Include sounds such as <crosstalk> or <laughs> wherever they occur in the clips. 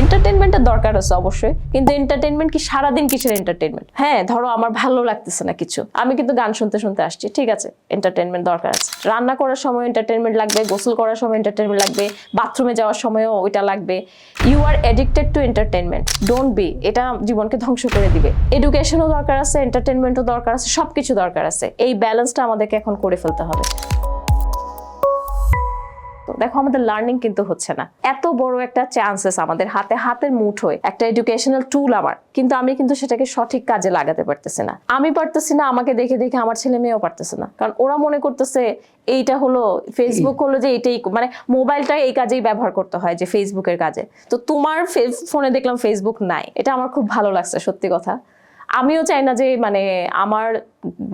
এন্টারটেনমেন্টের দরকার আছে অবশ্যই, কিন্তু এন্টারটেনমেন্ট কি সারাদিন কিসের এন্টারটেনমেন্ট হ্যাঁ ধরো আমার ভালো লাগতেছে না কিছু। আমি কিন্তু গান শুনতে শুনতে আসছি, ঠিক আছে এন্টারটেনমেন্ট দরকার আছে। রান্না করার সময় এন্টারটেনমেন্ট লাগবে, গোসল করার সময় এন্টারটেনমেন্ট লাগবে বাথরুমে যাওয়ার সময়ও ওইটা লাগবে। You are addicted to entertainment don't be এটা জীবনকে ধ্বংস করে দিবে। এডুকেশনও দরকার আছে এন্টারটেনমেন্টও দরকার আছে, সবকিছু দরকার আছে। এই ব্যালেন্সটা আমাদেরকে এখন করে ফেলতে হবে। তো দেখো, আমাদের লার্নিং কিন্তু হচ্ছে না। এত বড় একটা চান্সেস আমাদের হাতে, হাতের মুঠোয় একটা এডুকেশনাল টুল আমার কিন্তু আমি কিন্তু সেটাকে সঠিক কাজে লাগাতে পারতেছি না। আমি পারতেছি না, আমাকে দেখে দেখে আমার ছেলে মেয়েও পারতেছে না। কারণ ওরা মনে করতেছে এইটা হলো ফেসবুক হলো যে এইটাই মানে মোবাইলটা এই কাজেই ব্যবহার করতে হয় যে ফেসবুকের কাজে। তো তোমার ফোনে দেখলাম ফেসবুক নাই। এটা আমার খুব ভালো লাগছে, সত্যি কথা। আমিও চাই না যে মানে আমার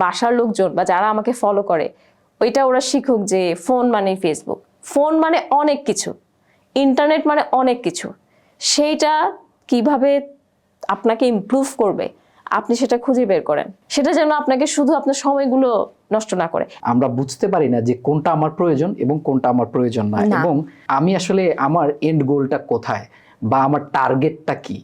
বাসার লোকজন বা যারা আমাকে ফলো করে, ওইটা ওরা শিখুক যে ফোন মানে ফেসবুক ফোন মানে অনেক কিছু ইন্টারনেট মানে অনেক কিছু। সেইটা কীভাবে আপনাকে ইমপ্রুভ করবে আপনি সেটা খুঁজে বের করেন। সেটা যেন আপনাকে শুধু আপনার সময়গুলো নষ্ট না করে। আমরা বুঝতে পারি না যে কোনটা আমার প্রয়োজন এবং কোনটা আমার প্রয়োজন না। এবং আমি আসলে আমার এন্ড গোলটা কোথায় বা আমার টার্গেটটা কি?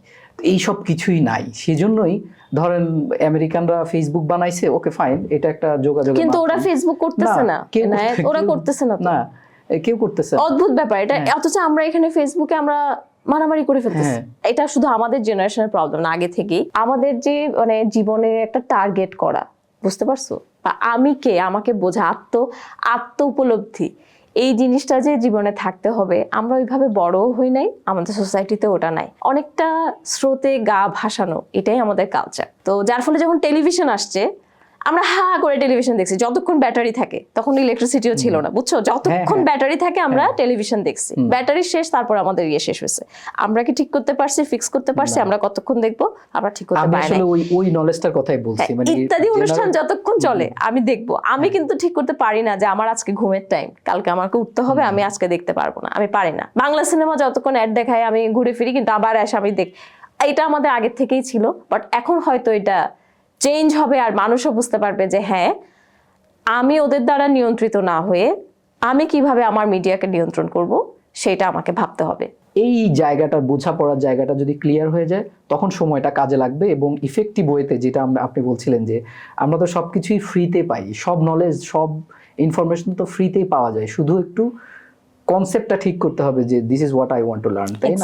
এই সব কিছুই নাই। সেজন্যই ধরেন আমেরিকানরা ফেসবুক বানাইছে ওকে ফাইন এটা একটা যোগাযোগ কিন্তু ওরা ফেসবুক করতেছে না ওরা করতেছে না না। <laughs> কেউ করতেছে অদ্ভুত ব্যাপার। এটা হ্যাঁ। অথচ আমরা এখানে ফেসবুকে আমরা মারামারি করে ফেলতেছি। হ্যাঁ। এটা শুধু আমাদের জেনারেশনের প্রবলেম না আগে থেকেই। আমাদের যে মানে জীবনে একটা টার্গেট করা বুঝতে পারছ? বা আমি কে আমাকে বোঝা আত্ম আত্ম উপলব্ধি এই জিনিসটা যে জীবনে থাকতে হবে আমরা ওইভাবে বড় হই নাই আমাদের সোসাইটিতে ওটা নাই। অনেকটা স্রোতে গা ভাসানো এটাই আমাদের কালচার তো যার ফলে যখন টেলিভিশন আসছে আমরা হা করে টেলিভিশন দেখছি। যতক্ষণ ব্যাটারি থাকে তখন ইলেকট্রিসিটিও ছিল না বুঝছ? যতক্ষণ হ্যাঁ। ব্যাটারি থাকে আমরা টেলিভিশন দেখছি। ব্যাটারি শেষ তারপর আমাদের ইয়ে শেষ হয়েছে। আমরা কি ঠিক করতে পারছি ফিক্স করতে পারছি আমরা কতক্ষণ দেখব আমরা ঠিক করতে পারি আসলে ওই ওই নলেজটার কথাই বলছি হ্যাঁ, মানে ইত্যাদি অনুষ্ঠান যতক্ষণ চলে আমি দেখব। আমি কিন্তু ঠিক করতে পারি না যে আমার আজকে ঘুমের টাইম কালকে আমাকে উঠতে হবে আমি আজকে দেখতে পারব না আমি পারি না। বাংলা সিনেমা যতক্ষণ অ্যাড দেখায় আমি ঘুরে ফিরি কিন্তু আবার এসে আমি দেখ এটা আমাদের আগের থেকেই ছিল বাট এখন হয়তো এটা চেঞ্জ হবে আর মানুষও বুঝতে পারবে যে হ্যাঁ আমি ওদের দ্বারা নিয়ন্ত্রিত না হয়ে আমি কীভাবে আমার মিডিয়াকে নিয়ন্ত্রণ করব সেটা আমাকে ভাবতে হবে। এই জায়গাটা বোঝাপড়ার জায়গাটা যদি ক্লিয়ার হয়ে যায় তখন সময়টা কাজে লাগবে এবং ইফেক্টিভ ওয়েতে যেটা আমরা- আপনি বলছিলেন যে আমরা তো সব কিছুই ফ্রিতে পাই সব নলেজ সব ইনফরমেশন তো ফ্রিতেই পাওয়া যায়। শুধু একটু কনসেপ্টটা ঠিক করতে হবে যে this is what I want to learn তাই না?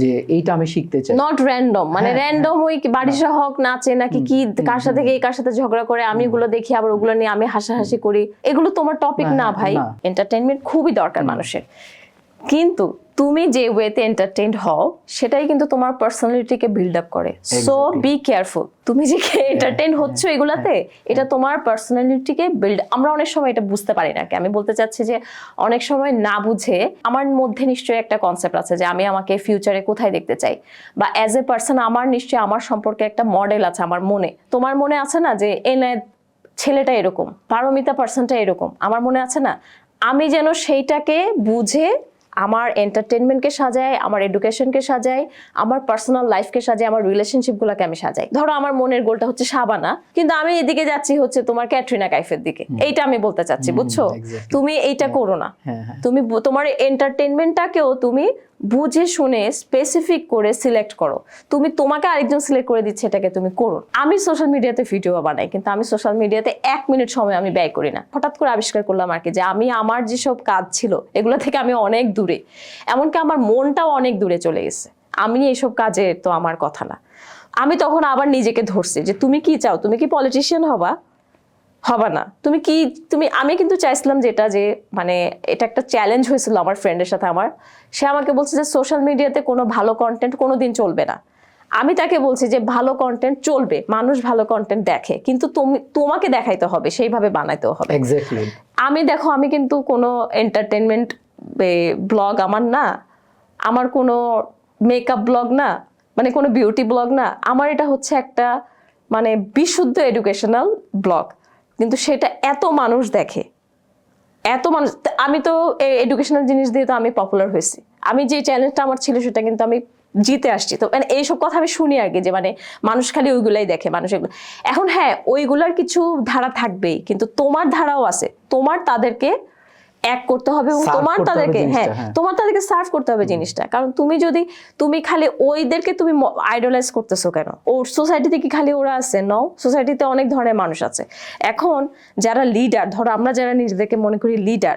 যে এইটা আমি শিখতে চাই। নট র্যান্ডম মানে হ্যাঁ, র্যান্ডম ওই কি বাড়ির হোক নাচে নাকি কি কার সাথে এই কার সাথে ঝগড়া করে আমি ওগুলো দেখি আবার ওগুলো নিয়ে আমি হাসাহাসি করি। এগুলো তোমার টপিক না, ভাই। এন্টারটেনমেন্ট এন্টারটেইনমেন্ট খুবই দরকার মানুষের। কিন্তু তুমি যে ওয়েতে এন্টারটেইনড হও সেটাই কিন্তু তোমার পার্সোনালিটিকে বিল্ড আপ করে। সো বি কেয়ারফুল তুমি যে এন্টারটেইন হচ্ছ এগুলাতে এটা তোমার পার্সোনালিটিকে বিল্ড আমরা অনেক সময় এটা বুঝতে পারি না আমি বলতে চাচ্ছি যে অনেক সময় না বুঝে আমার মধ্যে নিশ্চয়ই একটা কনসেপ্ট আছে যে আমি আমাকে ফিউচারে কোথায় দেখতে চাই? বা অ্যাজ এ পার্সন আমার নিশ্চয়ই আমার সম্পর্কে একটা মডেল আছে আমার মনে। তোমার মনে আছে না যে এনে ছেলেটা এরকম পারমিতা পার্সনটা এরকম। আমার মনে আছে না আমি যেন সেইটাকে বুঝে আমার এন্টারটেনমেন্টকে সাজাই আমার এডুকেশনকে সাজাই আমার পার্সোনাল লাইফকে সাজাই আমার রিলেশনশিপগুলোকে আমি সাজাই। ধরো আমার মনের গোলটা হচ্ছে সাবানা কিন্তু আমি এদিকে যাচ্ছি হচ্ছে তোমার ক্যাটরিনা কাইফের দিকে। এইটা আমি বলতে চাচ্ছি বুঝছ? তুমি এইটা করো না। হ্যাঁ হ্যাঁ। তুমি তোমার এন্টারটেনমেন্টটাকেও তুমি বুঝে শুনে স্পেসিফিক করে সিলেক্ট করো। তুমি তোমাকে আরেকজন সিলেক্ট করে দিচ্ছে, এটাকে তুমি করো। আমি সোশ্যাল মিডিয়াতে ভিডিও বানাই, কিন্তু আমি সোশ্যাল মিডিয়াতে এক মিনিট সময় আমি ব্যয় করি না। হঠাৎ করে আবিষ্কার করলাম আর কি যে আমি আমার যেসব কাজ ছিল, এগুলো থেকে আমি অনেক দূরে। এমনকি আমার মনটাও অনেক দূরে চলে গেছে। আমি এইসব কাজে তো আমার কথা না। আমি তখন আবার নিজেকে ধরছি যে তুমি কি চাও? তুমি কি পলিটিশিয়ান হবা? হবে না। তুমি কি তুমি আমি কিন্তু চাইছিলাম যেটা যে মানে এটা একটা চ্যালেঞ্জ হয়েছিল আমার ফ্রেন্ডের সাথে আমার। সে আমাকে বলছে যে সোশ্যাল মিডিয়াতে কোনো ভালো কন্টেন্ট কোনো দিন চলবে না। আমি তাকে বলছি যে ভালো কন্টেন্ট চলবে মানুষ ভালো কন্টেন্ট দেখে কিন্তু তুমি তোমাকে দেখাইতে হবে সেইভাবে বানাইতেও হবে। আমি দেখো আমি কিন্তু কোনো এন্টারটেনমেন্ট ব্লগ আমার না আমার কোনো মেকআপ ব্লগ না মানে কোনো বিউটি ব্লগ না আমার এটা হচ্ছে একটা মানে বিশুদ্ধ এডুকেশনাল ব্লগ কিন্তু সেটা এত মানুষ দেখে। এত মানুষ আমি তো এডুকেশনাল জিনিস দিয়ে তো আমি পপুলার হয়েছি। আমি যে চ্যালেঞ্জটা আমার ছিল সেটা কিন্তু আমি জিতে আসছি। তো মানে এইসব কথা আমি শুনি আগে যে মানে মানুষ খালি ওইগুলাই দেখে, মানুষ এগুলো। এখন হ্যাঁ ওইগুলার কিছু ধারা থাকবেই, কিন্তু তোমার ধারাও আছে। তোমার তাদেরকে এক করতে হবে এবং তোমার তাদেরকে হ্যাঁ হ্যাঁ। তোমার তাদেরকে সার্ভ করতে হবে জিনিসটা। কারণ তুমি যদি তুমি খালি ওইদেরকে তুমি আইডলাইজ করতেছো কেন? ওর সোসাইটিতে কি খালি ওরা আছে? ন সোসাইটিতে অনেক ধরনের মানুষ আছে। এখন যারা লিডার ধরো আমরা যারা নিজেদেরকে মনে করি লিডার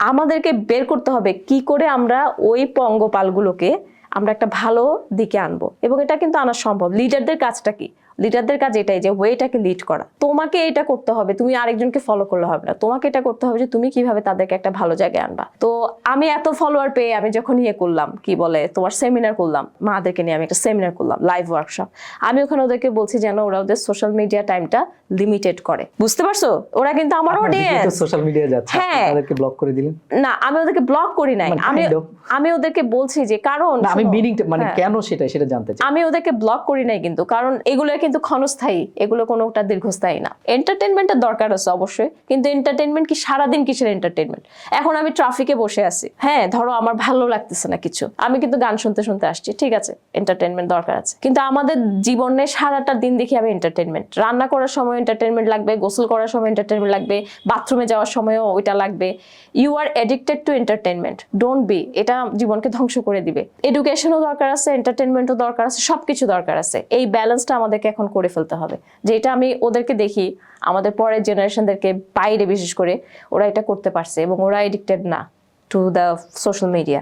আমাদেরকে বের করতে হবে কি করে আমরা ওই পঙ্গপালগুলোকে আমরা একটা ভালো দিকে আনব। এবং এটা কিন্তু আনা সম্ভব। লিডারদের কাজটা কি? লিডারদের কাজ এটাই যে ওয়েটাকে লিড করা। তোমাকে এটা করতে হবে তুমি আরেকজনকে ফলো করলে হবে না। তোমাকে এটা করতে হবে যে তুমি কীভাবে তাদেরকে একটা ভালো জায়গায় আনবা। তো আমি এত ফলোয়ার পেয়ে আমি যখন ইয়ে করলাম কি বলে তোমার সেমিনার করলাম মাদেরকে নিয়ে আমি একটা সেমিনার করলাম লাইভ ওয়ার্কশপ আমি ওখানে ওদেরকে বলছি যেন ওরা ওদের সোশ্যাল মিডিয়া টাইমটা লিমিটেড করে। বুঝতে পারছ? ওরা কিন্তু আমার অডিয়েন্স সোশ্যাল মিডিয়া যাচ্ছে হ্যাঁ। তাদেরকে ব্লক করে দিলেন। না আমি ওদেরকে ব্লক করি নাই। মানে আমি আমি ওদেরকে বলছি যে কারণ আমি মিনিংটা মানে হ্যাঁ। কেন সেটা সেটা জানতে চাই। আমি ওদেরকে ব্লক করি নাই কিন্তু কারণ এগুলো কিন্তু ক্ষণস্থায়ী, এগুলো কোনোটা দীর্ঘস্থায়ী না। এন্টারটেনমেন্টের দরকার আছে অবশ্যই, কিন্তু এন্টারটেনমেন্ট কি সারাদিন কিসের এন্টারটেনমেন্ট এখন আমি ট্রাফিকে বসে আছি। হ্যাঁ ধরো আমার ভালো লাগতেছে না কিছু। আমি কিন্তু গান শুনতে শুনতে আসছি, ঠিক আছে এন্টারটেনমেন্ট দরকার আছে। কিন্তু আমাদের জীবনে সারাটা দিন দেখি আমি এন্টারটেনমেন্ট রান্না করার সময় এন্টারটেনমেন্ট লাগবে, গোসল করার সময় এন্টারটেনমেন্ট লাগবে বাথরুমে যাওয়ার সময়ও ওইটা লাগবে। You are addicted to entertainment don't be এটা জীবনকে ধ্বংস করে দিবে। এডুকেশনও দরকার আছে এন্টারটেনমেন্টও দরকার আছে, সবকিছু দরকার আছে। এই ব্যালেন্সটা আমাদেরকে এখন করে ফেলতে হবে। যে এটা আমি ওদেরকে দেখি, আমাদের পরের জেনারেশনদেরকে বাইরে বিশেষ করে, ওরা এটা করতে পারছে এবং ওরা এডিক্টেড না টু দ্য সোশ্যাল মিডিয়া